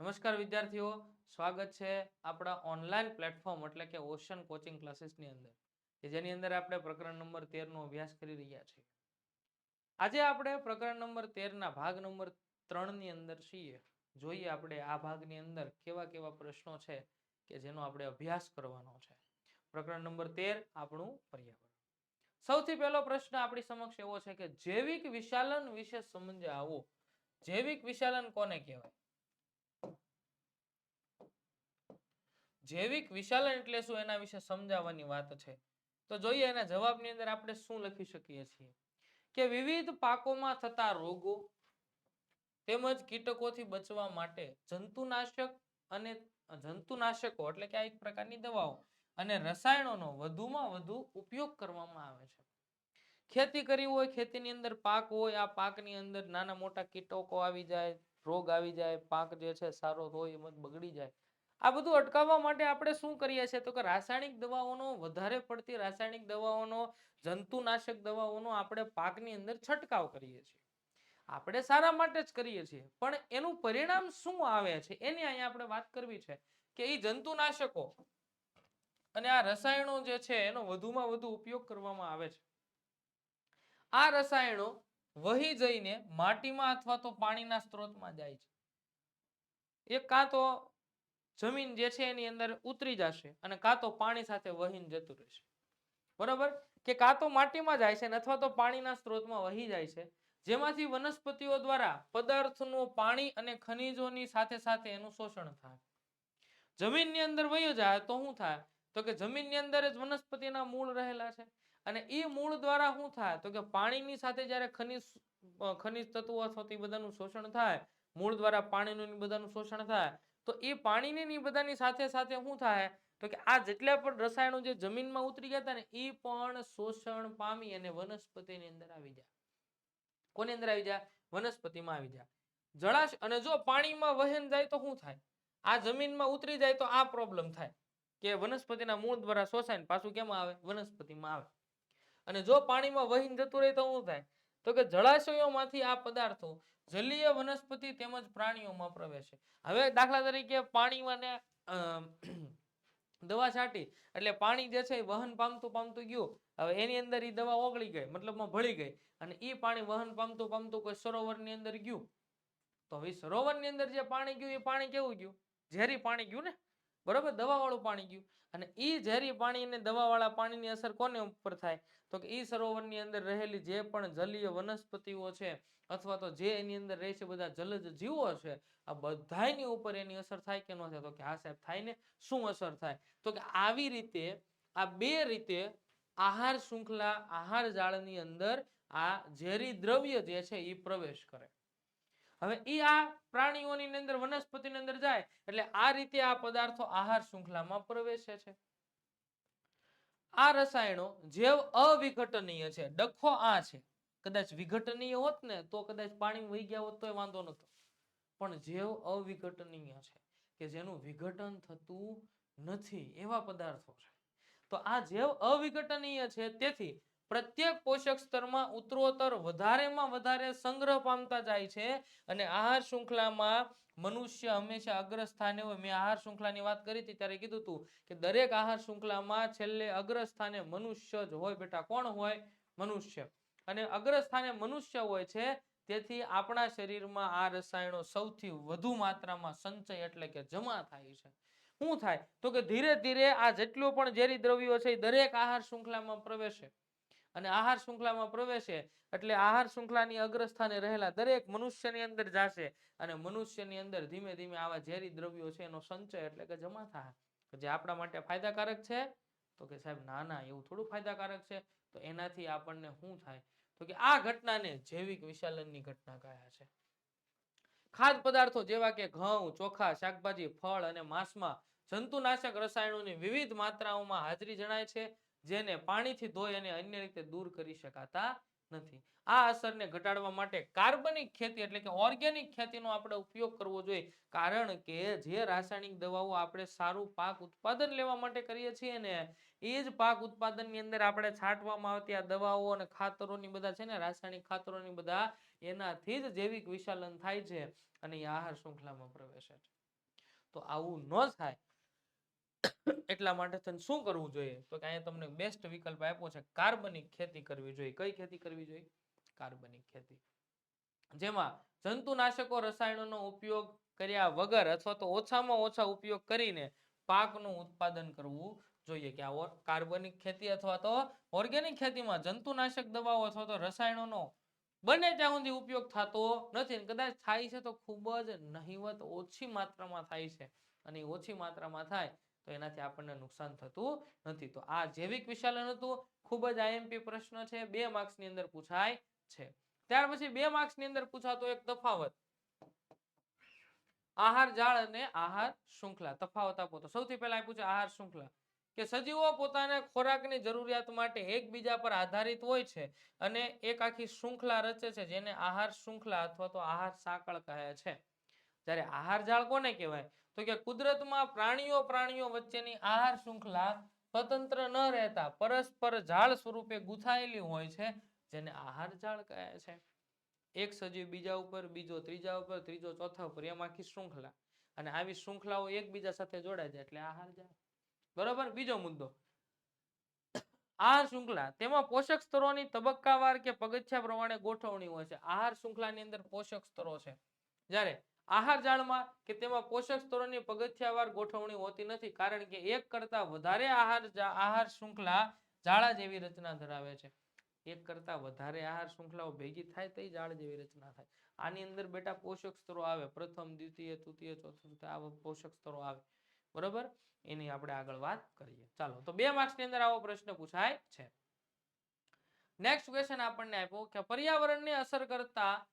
નમસ્કાર વિદ્યાર્થીઓ, સ્વાગત છે આપણા ઓનલાઈન પ્લેટફોર્મ એટલે કે ઓશન કોચિંગ ક્લાસીસની અંદર, કે જેની અંદર આપણે પ્રકરણ નંબર તેર નો અભ્યાસ કરી રહ્યા છીએ. આજે આપણે પ્રકરણ નંબર તેર ના ભાગ નંબર ત્રણની અંદર છીએ. જોઈએ આપણે આ ભાગની અંદર કેવા કેવા પ્રશ્નો છે કે જેનો આપણે અભ્યાસ કરવાનો છે. પ્રકરણ નંબર તેર, આપણું પર્યાવરણ. સૌથી પહેલો પ્રશ્ન આપણી સમક્ષ એવો છે કે જૈવિક વિશાલન વિશે સમજાવો જૈવિક વિશાલન કોને કહેવાય? જૈવિક વિશાલન એટલે શું એના વિશે સમજાવવાની વાત છે? તો જોઈએ એના જવાબની અંદર આપણે શું લખી શકીએ છીએ? કે વિવિધ પાકોમાં થતા રોગો તેમજ કીટકોથી બચવા માટે જંતુનાશક અને જંતુનાશકો એટલે કે આ એક પ્રકારની દવાઓ અને રસાયણોનો વધુમાં વધુ ઉપયોગ કરવામાં આવે છે. ખેતી કરવી હોય, ખેતીની અંદર પાક હોય, આ પાકની અંદર નાના મોટા કીટકો આવી જાય, રોગ આવી જાય, પાક જે છે સારો હોય એમ બગડી જાય. આ બધું અટકાવવા માટે આપણે શું કરીએ છીએ? તો કે રાસાયણિક દવાઓનો, વધારે પડતી રાસાયણિક દવાઓનો, જંતુનાશક દવાઓનો આપણે પાકની અંદર છંટકાવ કરીએ છીએ. આપણે સારા માટે જ કરીએ છીએ. પણ એનું પરિણામ શું આવે છે? એની અહીંયા આપણે વાત કરવી છે કે એ જંતુનાશકો અને આ રસાયણો જે છે એનો વધુમાં વધુ ઉપયોગ કરવામાં આવે છે. આ રસાયણો વહી જઈને માટીમાં અથવા તો પાણીના સ્ત્રોતમાં જાય છે. એ કાં તો જમીન જે છે એની અંદર ઉતરી જશે અને કાં તો પાણી સાથે વહીને જતું રહેશે. બરોબર? કે કાં તો માટીમાં જાય છે અથવા તો પાણીના સ્ત્રોતમાં વહી જાય છે, જેમાંથી વનસ્પતિઓ દ્વારા પદાર્થનું પાણી અને ખનિજોની સાથે સાથે એનું શોષણ થાય. જમીનની અંદર વહી જાય તો શું થાય? તો કે જમીનની અંદર જ વનસ્પતિના મૂળ રહેલા છે. અને એ મૂળ દ્વારા શું થાય? તો કે પાણીની સાથે જ્યારે ખનિજ ખનિજ તત્વો અથવા બધાનું શોષણ થાય, મૂળ દ્વારા પાણીનું બધાનું શોષણ થાય તો એ પાણીની ને બધાની સાથે સાથે શું થાય? તો કે આ જેટલા પણ રસાયણો જે જમીનમાં ઉતરી ગયા ને એ પણ શોષણ પામી અને વનસ્પતિની અંદર આવી જાય કોની અંદર આવી જાય વનસ્પતિમાં આવી જાય જળાશ અને જો પાણીમાં વહેન જાય તો શું થાય? આ જમીનમાં ઉતરી જાય તો આ પ્રોબ્લેમ થાય. કે વનસ્પતિના મૂળ દ્વારા શોષાય પાછું કેમ આવે? વનસ્પતિમાં આવે. અને જો પાણીમાં વહીન જતું રહે તો શું થાય? તો કે જળાશયોમાંથી આ પદાર્થો જલીય વનસ્પતિ તેમજ પ્રાણીઓમાં પ્રવેશે. હવે દાખલા તરીકે પાણીમાં ને દવા છાંટી, એટલે પાણી જે છે એ વહન પામતું પામતું ગયું. હવે એની અંદર એ દવા ઓગળી ગઈ, મતલબમાં ભળી ગઈ. અને એ પાણી વહન પામતું પામતું કોઈ સરોવરની અંદર ગયું. તો હવે સરોવરની અંદર જે પાણી ગયું એ પાણી કેવું ગયું? ઝેરી પાણી ગયું ને? બરોબર? દવાવાળું પાણી ગયું. અને એ ઝેરી પાણી અને દવાવાળા પાણીની અસર કોને ઉપર થાય? તો કે એ સરોવરની અંદર રહેલી જે પણ જલીય વનસ્પતિઓ છે અથવા તો જે એની અંદર રહે છે બધા જલજ જીવો છે, આ બધાયની ઉપર એની અસર થાય કે ન થાય? તો કે હા સાહેબ, થાય ને શું અસર થાય? તો કે આવી રીતે આ બે રીતે આહાર શૃંખલા, આહાર જાળની અંદર આ ઝેરી દ્રવ્ય જે છે એ પ્રવેશ કરે. હવે એ આ પ્રાણીઓની અંદર, વનસ્પતિની અંદર જાય, એટલે આ રીતે આ પદાર્થો આહાર શૃંખલામાં પ્રવેશે છે. આ રસાયણો જેવ અવિઘટનીય છે, ડખો આ છે. કદાચ વિઘટનીય હોત ને, તો કદાચ પાણી વહી ગયા હોત તો એ વાંધો નતો પણ જેવ અવિઘટનીય છે, કે જેનું વિઘટન થતું નથી, એવા પદાર્થો છે. તો આ જેવ અવિઘટનીય છે, તેથી પ્રત્યેક પોષક સ્તરમાં ઉત્તરોત્તર વધારેમાં વધારે સંગ્રહ પામતા જાય છે અને આહાર શૃંખલામાં મનુષ્ય હંમેશા અગ્રસ્થાને હોય. મેં આહાર શૃંખલાની વાત કરી હતી ત્યારે કીધું હતું કે દરેક આહાર શૃંખલામાં છેલ્લે અગ્રસ્થાને મનુષ્ય જ હોય બેટા. કોણ હોય? મનુષ્ય. અને અગ્રસ્થાને મનુષ્ય હોય છે તેથી આપણા શરીરમાં આ રસાયણો સૌથી વધુ માત્રામાં સંચય એટલે કે જમા થાય છે. શું થાય? તો કે ધીરે ધીરે આ જેટલું પણ ઝેરી દ્રવ્યો છે એ દરેક આહાર શૃંખલામાં પ્રવેશે. અને આહાર શૃંખલામાં પ્રવેશે એટલે આહાર શૃંખલાની અગ્રસ્થાને રહેલા દરેક મનુષ્યની અંદર જાશે અને મનુષ્યની અંદર ધીમે ધીમે આવા ઝેરી દ્રવ્યો છે એનો સંચય એટલે કે જમા થાય. જે આપણા માટે ફાયદાકારક છે? તો કે સાહેબ, ના ના, એવું થોડું ફાયદાકારક છે? તો એનાથી આપણને શું થાય? તો કે આ ઘટનાને જૈવિક વિશાલનની ઘટના કહ્યા છે? ખાદ્ય પદાર્થો જેવા કે ઘઉં, ચોખા, શાકભાજી, ફળ અને માંસમાં જંતુનાશક રસાયણોની વિવિધ માત્રાઓમાં હાજરી જણાય છે. જેને પાણીથી ધોઈ અને અન્ય રીતે દૂર કરી શકાતા નથી. આ અસરને ઘટાડવા માટે કાર્બનિક ખેતી એટલે કે ઓર્ગેનિક ખેતીનો આપણે ઉપયોગ કરવો જોઈએ. કારણ કે જે રાસાયણિક દવાઓ આપણે સારું પાક ઉત્પાદન લેવા માટે કરીએ છીએ ને, એ જ પાક ઉત્પાદનની અંદર આપણે છાંટવામાં આવતી આ દવાઓ અને ખાતરોની બધા છે ને, રાસાયણિક ખાતરોની બધા, એનાથી જ જૈવિક વિશાલન થાય છે અને એ આહાર શૃંખલામાં પ્રવેશે છે. તો આવું ન થાય એટલા માટે થઈને શું કરવું જોઈએ? તો કે અહીંયા તમને બેસ્ટ વિકલ્પ આપ્યો છે, કાર્બનિક ખેતી કરવી જોઈએ. કઈ ખેતી કરવી જોઈએ? કાર્બનિક ખેતી. જેમાં જંતુનાશકો રસાયણોનો ઉપયોગ કર્યા વગર અથવા તો ઓછામાં ઓછા ઉપયોગ કરીને પાકનું ઉત્પાદન કરવું જોઈએ. કે આ કાર્બનિક ખેતી અથવા તો ઓર્ગેનિક ખેતીમાં જંતુનાશક દવાઓ અથવા તો રસાયણોનો બને ત્યાં સુધી ઉપયોગ થતો નથી કદાચ થાય છે તો ખૂબ જ નહિવત ઓછી માત્રામાં થાય છે. અને ઓછી માત્રામાં થાય તો એનાથી આપણને નુકસાન થતું નથી. તો આ જૈવિક વિશાલન હતું. ખૂબ જ આઈએમપી પ્રશ્ન છે. બે marks ની અંદર પૂછાય છે. ત્યાર પછી બે marks ની અંદર પૂછાતો એક તફાવત. આહાર જાળ અને આહાર શૃંખલા. તફાવત આપો તો સૌથી પહેલા પૂછે આહાર શૃંખલા. કે સજીવો પોતાના ખોરાકની જરૂરિયાત માટે એકબીજા પર આધારિત હોય છે અને એક આખી શૃંખલા રચે છે જેને આહાર શૃંખલા અથવા તો આહાર સાંકળ કહે છે. જ્યારે આહાર જાળ કોને કહેવાય? તો કે કુદરતમાં પ્રાણીઓ પ્રાણીઓ વચ્ચેની આહાર શૃંખલા સ્વતંત્ર ન રહેતા પરસ્પર ઝાડ સ્વરૂપે ગૂંથાયેલી હોય છે, જેને આહાર ઝાડ કહે છે. એક સજીવ બીજા ઉપર, બીજો ત્રીજા ઉપર, ત્રીજો ચોથા ઉપર, એમ આખી શૃંખલા. અને આવી શૃંખલાઓ એકબીજા સાથે જોડાય છે એટલે આહાર ઝાડ બરોબર? બીજો મુદ્દો. આહાર શૃંખલા તેમાં પોષક સ્તરોની તબક્કાવાર કે પગથિયા પ્રમાણે ગોઠવણી હોય છે. આહાર શૃંખલાની અંદર પોષક સ્તરો છે. જ્યારે આહાર જાળમાં કે તેમાં પોષક સ્તરોની પગથિયાવાર ગોઠવણી હોતી નથી, કારણ કે એક કરતા વધારે આહાર આહાર શૃંખલા જાળા જેવી રચના ધરાવે છે. એક કરતા વધારે આહાર શૃંખલાઓ ભેગી થાય તો જાળ જેવી રચના થાય. આની અંદર બેટા પોષક સ્તરો આવે. પ્રથમ, દ્વિતીય, તૃતીય, ચોથું આવા પોષક સ્તરો આવે. બરોબર? એની આપણે આગળ વાત કરીએ. ચાલો, તો બે marks ની અંદર આવો પ્રશ્ન પૂછાય છે. નેક્સ્ટ ક્વેશ્ચન આપણને આપ્યો કે પર્યાવરણને અસર કરતા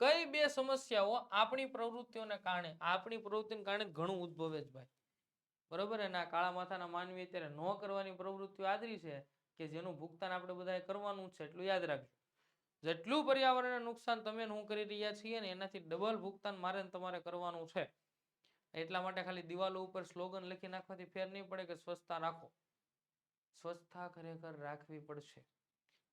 કઈ બે સમસ્યાઓ આપણી પ્રવૃત્તિઓને કારણે, આપણી પ્રવૃત્તિને કારણે ઘણું ઉદ્ભવે જ ભાઈ. બરોબર અને આ કાળા માથાના માનવી અત્યારે ન કરવાની પ્રવૃત્તિઓ આદરી છે કે જેનું ભુગતાન આપણે બધાએ કરવાનું છે, એટલું યાદ રાખજો. જેટલું પર્યાવરણને નુકસાન તમે હું કરી રહ્યા છીએ ને એનાથી ડબલ ભુગતાન મારે તમારે કરવાનું છે. એટલા માટે ખાલી દિવાલો ઉપર સ્લોગન લખી નાખવાથી ફેર નહીં પડે કે સ્વચ્છતા રાખો. સ્વચ્છતા ખરેખર રાખવી પડશે.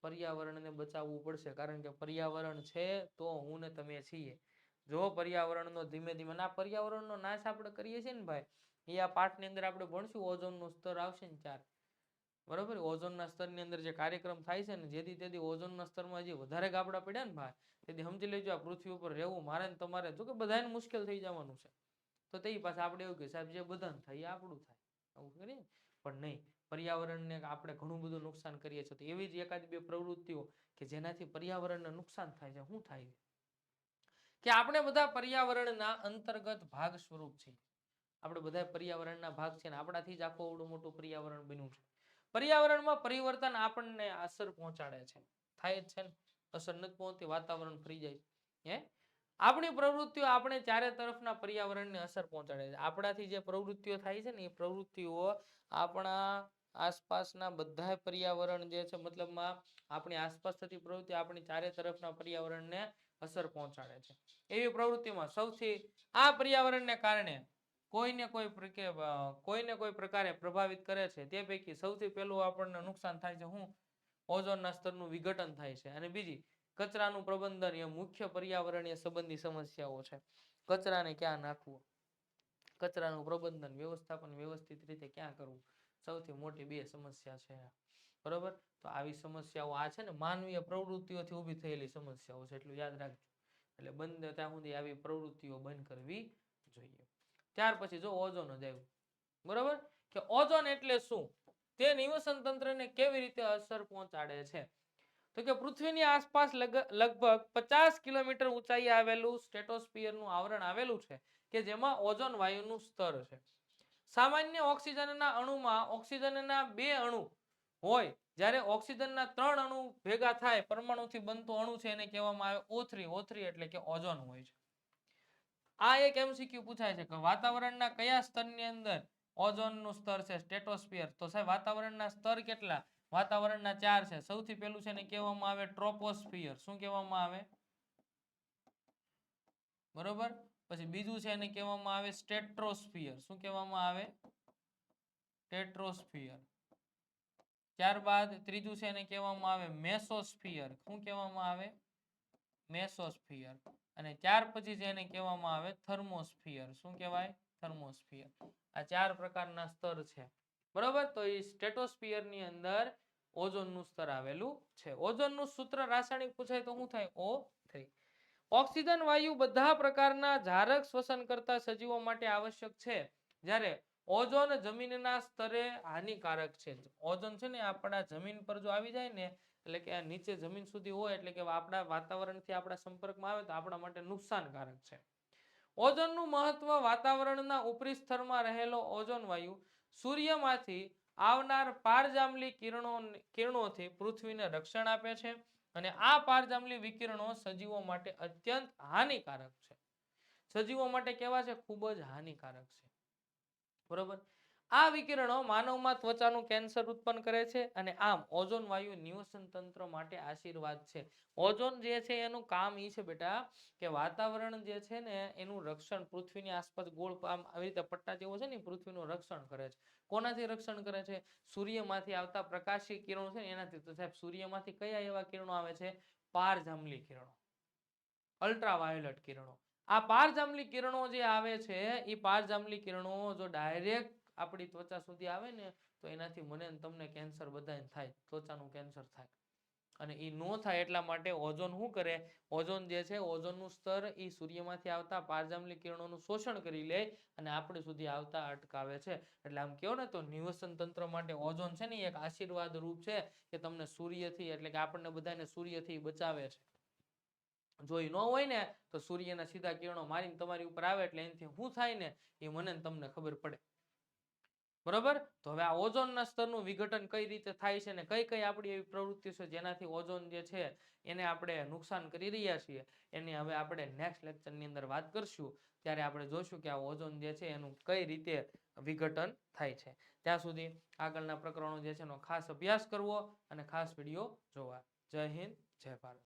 પર્યાવરણને બચાવવું પડશે. કારણ કે પર્યાવરણ છે તો હું ને તમે છીએ. જો પર્યાવરણનો ધીમે ધીમે ના પર્યાવરણનો નાશ આપણે કરીએ છીએ ને ભાઈ, એ આ પાઠની અંદર આપણે ભણશું, ઓઝોનનું સ્તર આવશે ને ચાર. બરોબર? ઓઝોનના સ્તરની અંદર જે કાર્યક્રમ થાય છે ને, જેથી તેથી ઓઝોનના સ્તરમાં જે વધારે ગાબડા પડ્યા ને ભાઈ, તેથી સમજી લેજો આ પૃથ્વી ઉપર રહેવું, મારે ને તમારે જો કે બધાને મુશ્કેલ થઈ જવાનું છે. તો તે પાછા આપણે એવું કે સાહેબ, જે બધાને થાય એ આપણું થાય. આવું કરીએ પણ નહીં પર્યાવરણને આપણે ઘણું બધું નુકસાન કરીએ છીએ. તો એવી જ એકાદ બે પ્રવૃત્તિઓ કે જેનાથી પર્યાવરણને નુકસાન થાય છે. શું થાય કે આપણે બધા પર્યાવરણના અંતર્ગત ભાગ સ્વરૂપ છીએ. આપણે બધા પર્યાવરણના ભાગ છે આપણાથી જ આખું અવડું મોટું પર્યાવરણ બન્યું છે. પર્યાવરણમાં પરિવર્તન આપણને અસર પહોંચાડે છે. થાય જ છે ને? અસર નથી પહોંચતી, વાતાવરણ ફરી જાય હે? આપણી પ્રવૃત્તિઓ આપણે ચારે તરફના પર્યાવરણને અસર પહોંચાડે છે. આપણાથી જે પ્રવૃત્તિઓ થાય છે ને, એ પ્રવૃત્તિઓ આપણા આસપાસના બધા પર્યાવરણ જે છે, મતલબમાં આપણી આસપાસ થતી પ્રવૃત્તિ આપણી ચારે તરફના પર્યાવરણને અસર પહોંચાડે છે. એવી પ્રવૃત્તિમાં સૌથી આ પર્યાવરણને કારણે કોઈને કોઈ કોઈને કોઈ પ્રકારે પ્રભાવિત કરે છે, તે પૈકી સૌથી પહેલું આપણને નુકસાન થાય છે હું? ઓઝોનના સ્તરનું વિઘટન થાય છે. અને બીજી, કચરાનું પ્રબંધન એ મુખ્ય પર્યાવરણીય સંબંધી સમસ્યાઓ છે. કચરાને ક્યાં નાખવું? કચરાનું પ્રબંધન વ્યવસ્થાપન વ્યવસ્થિત રીતે ક્યાં કરવું? સૌથી મોટી બે સમસ્યા છે. બરોબર? તો આવી સમસ્યાઓ આ છે ને, માનવીય પ્રવૃત્તિઓથી ઊભી થયેલી સમસ્યાઓ છે, એટલું યાદ રાખજો. એટલે બંધ ત્યાં સુધી આવી પ્રવૃત્તિઓ બંધ કરવી જોઈએ. ત્યાર પછી જો ઓઝોન જ બરોબર? કે ઓઝોન એટલે શું? તે નિવસન તંત્રને કેવી રીતે અસર પહોંચાડે છે? તો કે પૃથ્વીની આસપાસ લગ- લગભગ પચાસ કિલોમીટર ઊંચાઈએ આવેલું સ્ટેટોસ્પિયરનું આવરણ આવેલું છે, કે જેમાં ઓઝોન વાયુનું સ્તર છે. સામાન્ય ઓક્સિજનના અણુમાં ઓક્સિજનના બે અણુ હોય, જ્યારે ઓક્સિજનના ત્રણ અણુ ભેગા થાય, પરમાણુથી બનતો અણુ છે એને કહેવામાં આવે O3 O3 એટલે કે ઓઝોન હોય છે. આ એક એમસીક્યુ પૂછાય છે કે વાતાવરણના કયા સ્તરની અંદર ઓઝોનનું સ્તર છે? સ્ટેટોસ્ફિયર. તો સાહેબ, વાતાવરણના સ્તર કેટલા? વાતાવરણના ચાર છે. સૌથી પહેલું છે એને કહેવામાં આવે ટ્રોપોસ્ફિયર. શું કહેવામાં આવે? બરોબર? પછી બીજું છે એને કહેવામાં આવે સ્ટેટ્રોસ્ફિયર. શું કહેવામાં આવે? ટેટ્રોસ્ફિયર ત્યારબાદ ત્રીજું છે એને કહેવામાં આવે મેસોસ્ફિયર. શું કહેવામાં આવે? મેસોસ્ફિયર. અને ત્યાર પછી છે એને કહેવામાં આવે થર્મોસ્ફિયર. શું કહેવાય? થર્મોસ્ફિયર. આ ચાર પ્રકારના સ્તર છે. બરોબર? તો એ સ્ટેટોસ્ફિયરની અંદર ઓઝોનનું સ્તર આવેલું છે. ઓઝોનનું સૂત્ર રાસાયણિક પૂછાય તો શું થાય? ઓ ઓક્સિજન, વાયુ બધા પ્રકારના ઝારક શ્વસન કરતા સજીવો માટે આવશ્યક છે. જ્યારે ઓઝોન જમીનના સ્તરે હાનિકારક છે. ઓઝોન છે ને આપણા જમીન પર જો આવી જાય ને, એટલે કે નીચે જમીન સુધી હોય, એટલે કે આપણા વાતાવરણથી આપણા સંપર્કમાં આવે તો આપણા માટે નુકસાનકારક છે. ઓઝોનનું મહત્વ વાતાવરણના ઉપરી સ્તરમાં રહેલો ઓઝોન વાયુ સૂર્યમાંથી આવનાર પારજામલી કિરણો કિરણોથી પૃથ્વીને રક્ષણ આપે છે. અને આ પારજાંબલી વિકિરણો સજીવો માટે અત્યંત હાનિકારક છે. સજીવો માટે કેવા છે? ખૂબ જ હાનિકારક છે. બરોબર? આ વિકિરણો માનવમાં ત્વચાનું કેન્સર ઉત્પન્ન કરે છે અને આમ ઓઝોન વાયુ નિવસન તંત્ર માટે આશીર્વાદ છે. ઓઝોન જે છે એનું કામ એ છે બેટા કે વાતાવરણ જે છે ને એનું રક્ષણ પૃથ્વીની આસપાસ ગોળ આમ આવી રીતે પટ્ટા જેવો છે ને પૃથ્વીનું રક્ષણ કરે છે. કોનાથી રક્ષણ કરે છે? સૂર્યમાંથી આવતા પ્રકાશી કિરણો છે ને એનાથી. તો સાહેબ સૂર્યમાંથી કયા એવા કિરણો આવે છે? પારજાંબલી કિરણો. અલ્ટ્રાવાયોલેટ કિરણો. આ પારજાંબલી કિરણો જે આવે છે એ પારજાંબલી કિરણો જો ડાયરેક્ટ આપણી ત્વચા સુધી આવે ને, તો એનાથી મને તમને કેન્સર બધાને થાય. ત્વચાનું કેન્સર થાય. અને એ નો થાય એટલા માટે ઓઝોન શું કરે? ઓઝોન જે છે, ઓઝોનનું સ્તર એ સૂર્યમાંથી આવતા પારજાંબલી કિરણોનું શોષણ કરી લે અને આપણે સુધી આવતા અટકાવે છે. એટલે આમ કહો ને તો નિવસન તંત્ર માટે ઓઝોન છે ને એક આશીર્વાદ રૂપ છે કે તમને સૂર્યથી એટલે કે આપણને બધાને સૂર્યથી બચાવે છે. જો એ ન હોય ને, તો સૂર્યના સીધા કિરણો મારીને તમારી ઉપર આવે એટલે એનાથી શું થાય ને, એ મને તમને ખબર પડે. બરોબર? તો હવે આ ઓઝોનના સ્તરનું વિઘટન કઈ રીતે થાય છે ને કઈ કઈ આપણી એવી પ્રવૃત્તિ છે જેનાથી ઓઝોન જે છે એને આપણે નુકસાન કરી રહ્યા છીએ? એની હવે આપણે નેક્સ્ટ લેક્ચરની અંદર વાત કરશું. ત્યારે આપણે જોશું કે આ ઓઝોન જે છે એનું કઈ રીતે વિઘટન થાય છે. ત્યાં સુધી આગળના પ્રકરણો જે છે એનો ખાસ અભ્યાસ કરવો અને ખાસ વીડિયો જોવા. જય હિન્દ, જય ભારત.